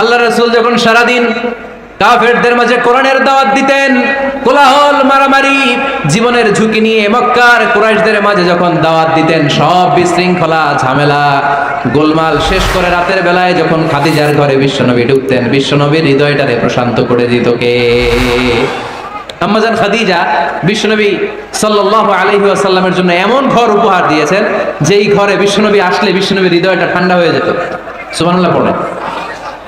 আল্লাহ রসুল যখন সারাদিন কাফেরদের মাঝে কোরআনের দাওয়াত দিতেন, কোলাহল মারামারি, জীবনের ঝুঁকি নিয়ে মক্কার কুরাইশদের মাঝে যখন দাওয়াত দিতেন, সব বিশৃঙ্খলা, ঝামেলা, গোলমাল শেষ করে রাতের বেলায় যখন খাদিজার ঘরে বিশ্বনবী ঢুকতেন, বিশ্বনবীর হৃদয়টারে প্রশান্ত করে দিত কে? আম্মাজান খাদিজা বিশ্বনবী সাল্লাল্লাহু আলাইহি ওয়াসাল্লামের জন্য এমন ঘর উপহার দিয়েছেন, যেই ঘরে বিশ্বনবী আসলে বিশ্বনবীর হৃদয়টা ঠান্ডা হয়ে যেত। সুবহানাল্লাহ, পড়েন।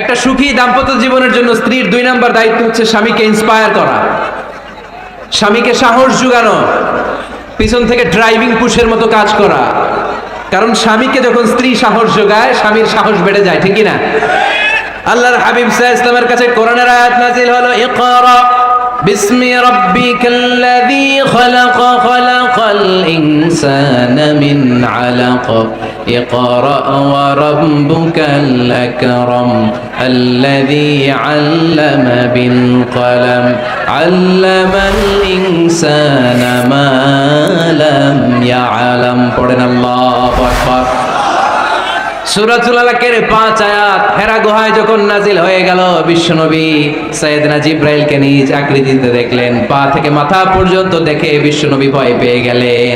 একটা সুখী দাম্পত্য জীবনের জন্য স্ত্রীর দুই নাম্বার দায়িত্ব হচ্ছে স্বামীকে ইন্সপায়ার করা। স্বামীকে সাহস যোগানো পিছন থেকে ড্রাইভিং পুশের মতো কাজ করা। কারণ স্বামীকে যখন স্ত্রী সাহস যোগায় স্বামীর সাহস বেড়ে যায়, ঠিক না আল্লাহর হাবিব সাহ ইসলামের কাছে কোরআনের আয়াত নাজিল হলো, ইকরা বিসমি রাব্বিকাল্লাযী খালাক الإنسان من علق اقرأ وربك الأكرم الذي علم بالقلم علم الإنسان ما لم يعلم পড়েন আল্লাহু আকবার সুরাতুল আলাকের পাঁচ আয়াত হেরা গুহায় যখন নাজিল হয়ে গেল বিশ্বনবী সৈয়দনা জিব্রাইলকে নিজ আকৃতিতে দেখলেন পা থেকে মাথা পর্যন্ত দেখে বিশ্বনবী ভয় পেয়ে গেলেন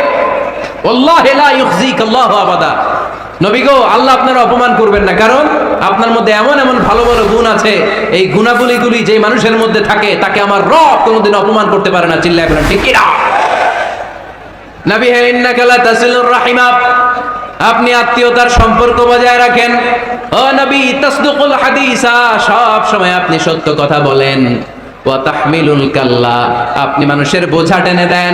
আপনি আত্মীয়তার সম্পর্ক বজায় রাখেন। সব সময় আপনি সত্য কথা বলেন। আপনি মানুষের বোঝা টেনে দেন।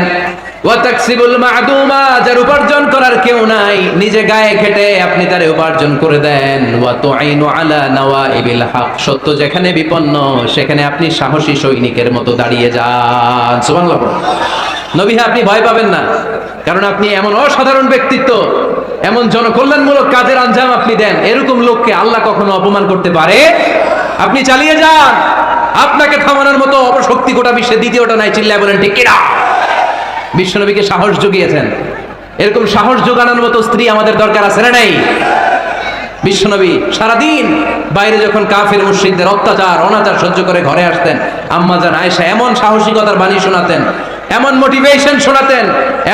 যার উপার্জন করার কেউ নাই। নিজে গায়ে খেটে আপনি তারে উপার্জন করে দেন। হক। সত্য যেখানে বিপন্ন, সেখানে আপনি সাহসী সৈনিকের মতো দাঁড়িয়ে যান। হ্যাঁ আপনি ভয় পাবেন না। কারণ আপনি এমন অসাধারণ ব্যক্তিত্ব, এমন জনকল্যাণমূলক কাজের আঞ্জাম আপনি দেন। এরকম লোককে আল্লাহ কখনো অপমান করতে পারে? আপনি চালিয়ে যান। আপনাকে থামানোর মতো অপশক্তি গোটা বিশ্বে দ্বিতীয়টা নাই। চিল্লায় বলেন, ঠিক কিনা? বিশ্বনবীকে সাহস জুগিয়েছেন। এরকম সাহস জোগানোর মতো স্ত্রী আমাদের দরকার আছে না নাই? বিশ্বনবী সারাদিন বাইরে যখন কাফের মুশ্রিকদের অত্যাচার, অনাচার সহ্য করে ঘরে আসতেন আম্মাজান আয়েশা এমন সাহসিকতার বাণী শোনাতেন, এমন মোটিভেশন শোনাতেন,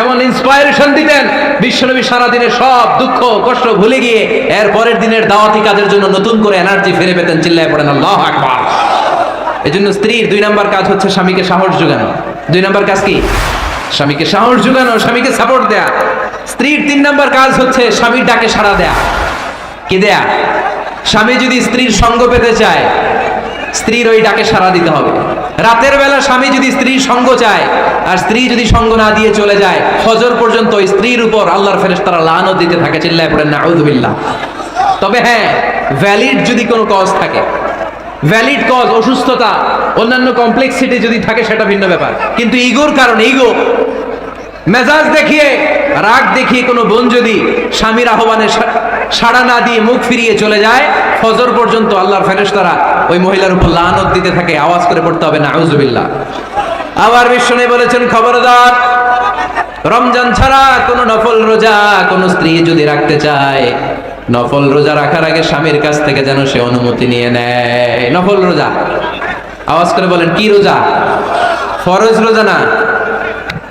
এমন ইন্সপায়ারেশন দিতেন, বিশ্বনবী সারাদিনের সব দুঃখ, কষ্ট ভুলে গিয়ে এর পরের দিনের দাওয়াতি কাজের জন্য নতুন করে এনার্জি ফিরে পেতেন, চিল্লায় পড়েন, আল্লাহ আকবার। এজন্য স্ত্রীর দুই নাম্বার কাজ হচ্ছে স্বামীকে সাহস যোগানো দুই নাম্বার কাজ কি? স্বামীকে সাহস যোগানো স্বামীকে সাপোর্ট দেয়া। স্ত্রীর তিন নাম্বার কাজ হচ্ছে স্বামীর ডাকে সাড়া দেয়া। কি দেয়া? স্বামী যদি স্ত্রীর সঙ্গ পেতে চায়, স্ত্রীর ওই ডাকে সাড়া দিতে হবে। রাতের বেলা স্বামী যদি স্ত্রীর সঙ্গ চায়, আর স্ত্রী যদি সঙ্গ না দিয়ে চলে যায় হজর পর্যন্ত ওই স্ত্রীর উপর আল্লাহর ফেরেশতারা লানত দিতে থাকে, চিল্লায় পড়েন না আউযুবিল্লাহ তবে হ্যাঁ ভ্যালিড যদি কোনো কজ থাকে ভ্যালিড কজ অসুস্থতা, অন্যান্য কমপ্লেক্সিটি যদি থাকে, সেটা ভিন্ন ব্যাপার। কিন্তু ইগোর কারণে ইগো মেজাজ দেখিয়ে, রাগ দেখিয়ে কোনো বোন যদি স্বামীর আহ্বানে সাড়া না দিয়ে মুখ ফিরিয়ে চলে যায়, ফজর পর্যন্ত আল্লাহর ফেরেশতারা ওই মহিলার উপর লানত দিতে থাকে, আওয়াজ করে পড়তে হবে না আউজুবিল্লাহ আবার বিশ্বনে বলেছেন, খবরদার, রমজান ছাড়া কোন নফল রোজা কোন স্ত্রী যদি রাখতে চায়, নফল রোজা রাখার আগে স্বামীর কাছ থেকে যেন সে অনুমতি নিয়ে নেয়। নফল রোজা। আওয়াজ করে বলেন, কি রোজা? ফরজ রোজা না।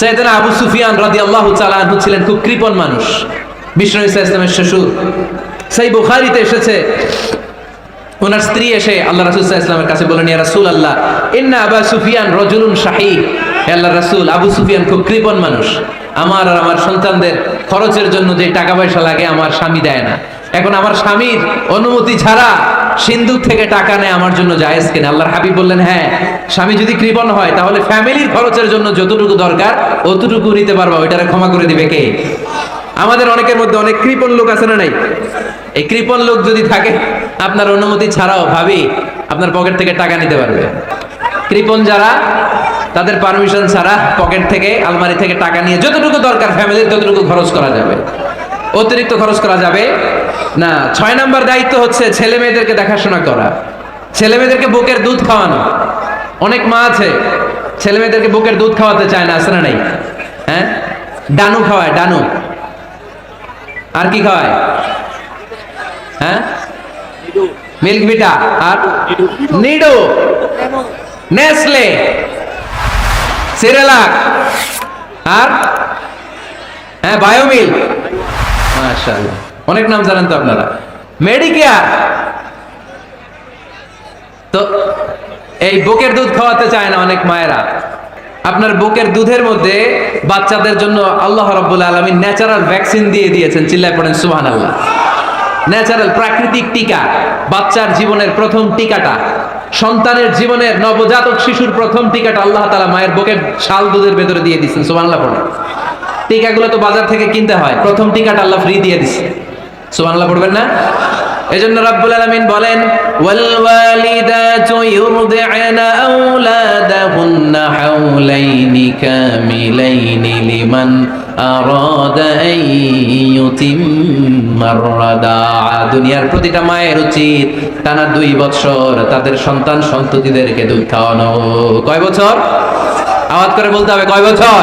সৈয়দনা আবু সুফিয়ান রাদি আল্লাহ চালানহু ছিলেন খুব কৃপণ মানুষ। বিষ্ণু ইসা ইসলামের শ্বশুর। সেই বুখারিতে এসেছে, ওনার স্ত্রী এসে আল্লাহ রাসুল ইসলামের কাছে বলেন ইয়া রাসূল আল্লাহ ইন্না আবা সুফিয়ান রজুলুন শাহী আল্লাহ রাসূল, আবু সুফিয়ান খুব কৃপণ মানুষ। আমার আর আমার সন্তানদের খরচের জন্য যে টাকা পয়সা লাগে, আমার স্বামী দেয় না। এখন আমার স্বামীর অনুমতি ছাড়া সিন্ধুক থেকে টাকা নেয় আমার জন্য জায়েজ কিনা? আল্লাহর হাবিব বললেন হ্যাঁ স্বামী যদি কৃপণ হয়, তাহলে ফ্যামিলির খরচের জন্য যতটুকু দরকার, অতটুকু নিতে পারবা। ওইটারে ক্ষমা করে দিবে কে? আমাদের অনেকের মধ্যে অনেক কৃপণ লোক আছে না নাই? এই কৃপণ লোক যদি থাকে, আপনার অনুমতি ছাড়াও ভাবি আপনার পকেট থেকে টাকা নিতে পারবে। কৃপণ যারা, তাদের পারমিশন ছাড়া পকেট থেকে, আলমারি থেকে টাকা নিয়ে যতটুকু দরকার, ফ্যামিলির ততটুকু খরচ করা যাবে। অতিরিক্ত খরচ করা যাবে? না, ছয় নম্বর দায়িত্ব হচ্ছে ছেলে মেয়েদেরকে দেখাশোনা করা। ছেলে মেয়েদেরকে বুকের দুধ খাওয়ানো। অনেক মা আছে, ছেলে মেয়েদেরকে বুকের দুধ খাওয়াতে চায় না, আছে না নাই? হ্যাঁ? ডানু খাওয়ায়, ডানু। আর কি খাওয়ায়? হ্যাঁ? Milk Vita. আর? নিডো। নেসলে। সিরেলাক। আর? হ্যাঁ বায়োমিল। মাশাআল্লাহ। অনেক নাম জানেন তো আপনারা। মেডিকেয়ার তো এই বুকের দুধ খাওয়াতে চায় না অনেক মায়েরা। আপনার বুকের দুধের মধ্যে বাচ্চাদের জন্য আল্লাহ রাব্বুল আলামিন ন্যাচারাল ভ্যাকসিন দিয়ে দিয়েছেন, চিল্লায় পড়েন, সুবহানাল্লাহ। ন্যাচারাল প্রাকৃতিক টিকা, বাচ্চার জীবনের প্রথম টিকাটা, সন্তানের জীবনের নবজাতক শিশুর প্রথম টিকাটা আল্লাহ তাআলা মায়ের বুকের শাল দুধের ভেতরে দিয়ে দিচ্ছেন সুবহানাল্লাহ পড়েন। টিকাগুলো তো বাজার থেকে কিনতে হয়। প্রথম টিকাটা আল্লাহ ফ্রি দিয়ে দিচ্ছে সুবহানাল্লাহ, পড়বেন না? এজন্য রাব্বুল আলামিন বলেন ওয়াল ওয়ালিদাতু ইউরদি'না আওলাদাহুন্না হাওলাইনি কামিলাইনি লিমান আরাদা আন ইউতিম্মার দুনিয়ার প্রতিটা মায়ের উচিত টানা দুই বছর তাদের সন্তান সন্ততিদেরকে দুধ খাওয়ানো। কয় বছর? আওয়াজ করে বলতে হবে, কয় বছর?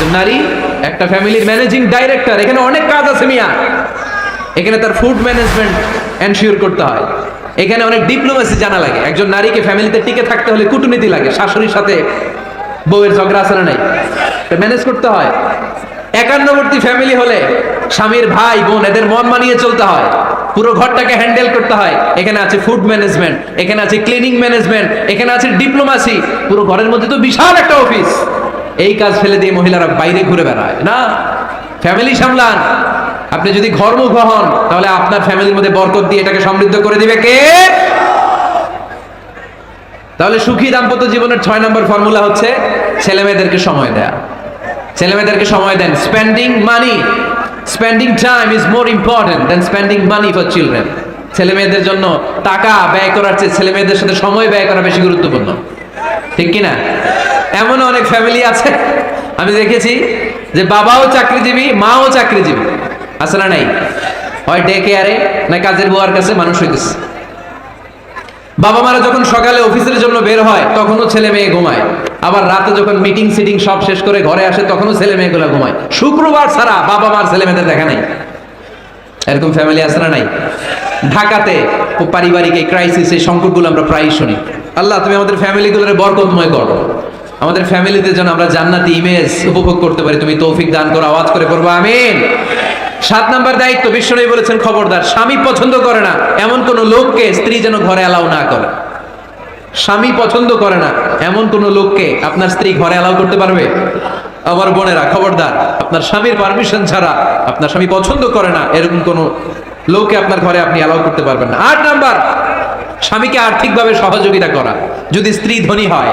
একজন নারী, একটা ফ্যামিলির ম্যানেজিং ডাইরেক্টর এখানে অনেক কাজ আছে মিয়া। এখানে তার ফুড ম্যানেজমেন্ট এনশিওর করতে হয়। এখানে অনেক ডিপ্লোমেসি জানা লাগে। একজন নারীকে ফ্যামিলিতে টিকে থাকতে হলে কূটনীতি লাগে। শাশুড়ির সাথে বউয়ের ঝগড়া আছে না নাই? ম্যানেজ করতে হয়। একান্নবর্তী ফ্যামিলি হলে স্বামীর ভাই, বোন, এদের মন মানিয়ে চলতে হয়। পুরো ঘরটাকে হ্যান্ডেল করতে হয়। এখানে আছে ফুড ম্যানেজমেন্ট এখানে আছে ক্লিনিং ম্যানেজমেন্ট এখানে আছে ডিপ্লোমাসি পুরো ঘরের মধ্যে তো বিশাল একটা অফিস এই কাজ ফেলে দিয়ে মহিলারা বাইরে ঘুরে বেড়ায়। না ফ্যামিলি সামলান। আপনি যদি ঘরমুখ হন, তাহলে আপনার ফ্যামিলির মধ্যে বরকত দিয়ে এটাকে সমৃদ্ধ করে দিবে কে? তাহলে সুখী দাম্পত্য জীবনের ছয় নম্বর ফর্মুলা হচ্ছে ছেলে মেয়েদেরকে সময় দেয়া। ছেলে মেয়েদেরকে সময় দেন। Spending money spending time is more important than spending money for children ছেলে মেয়েদের জন্য টাকা ব্যয় করার চেয়ে ছেলে মেয়েদের সাথে সময় ব্যয় করা বেশি গুরুত্বপূর্ণ। ঠিক কিনা? এমন অনেক ফ্যামিলি আছে। আমি দেখেছি যে বাবাও চাকরিজীবী, মাও চাকরিজীবী। আছে না নাই। হয় ডে কেয়ারে না কাজের বুয়ার কাছে মানুষ হইতেছে। বাবা মারা যখন সকালে অফিসের জন্য বের হয়, তখনও ছেলে মেয়ে ঘুমায়। আবার রাতে যখন মিটিং সিটিং সব শেষ করে ঘরে আসে, তখনও ছেলে মেয়েগুলো ঘুমায়। শুক্রবার ছাড়া বাবা মার ছেলে মেয়েদের দেখা নাই। এরকম ফ্যামিলি আছে না নাই? ঢাকাতে পারিবারিক এই ক্রাইসিস এই সংকটগুলো আমরা প্রায়ই শুনি। আল্লাহ, তুমি আমাদের ফ্যামিলিগুলোর বরকতময় করো। আমাদের ফ্যামিলিতে যেন আমরা জান্নাতি ইমেজ উপভোগ করতে পারি। তুমি তৌফিক দান করো, আওয়াজ করে করব, আমিন। সাত নাম্বার দায়িত্ব বিশ্বনবী বলেছেন খবরদার, স্বামী পছন্দ করে না, এমন কোন লোককে স্ত্রী যেন ঘরে অ্যালাউ না করে। স্বামী পছন্দ করে না, এমন কোন লোককে আপনার স্ত্রী ঘরে অ্যালাউ করতে পারবে? আমার বোনেরা, খবরদার, আপনার স্বামীর পারমিশন ছাড়া আপনার স্বামী পছন্দ করে না, এরকম কোন লোককে আপনার ঘরে আপনি অ্যালাউ করতে পারবেন না। আট নাম্বার, স্বামীকে আর্থিকভাবে সহযোগিতা করা। যদি স্ত্রী ধনী হয়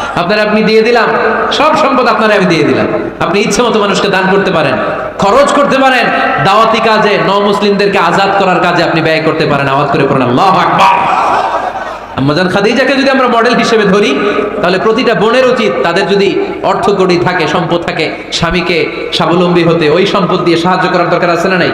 আপনার আপনি দিয়ে দিলাম। সব সম্পদ আপনারা আমি দিয়ে দিলাম। আপনি ইচ্ছে মতো মানুষকে দান করতে পারেন, খরচ করতে পারেন, দাওয়াতি কাজে ন মুসলিমদেরকে আজাদ করার কাজে আপনি ব্যয় করতে পারেন। আওয়াজ করে পড়েন, আল্লাহ আকবার। আম্মাজান খাদিজাকে যদি আমরা মডেল হিসেবে ধরি, তাহলে প্রতিটা বোনের উচিত তাদের যদি অর্থ থাকে, সম্পদ থাকে, স্বামীকে স্বাবলম্বী হতে, ওই সম্পদ দিয়ে সাহায্য করার দরকার আছে না নাই?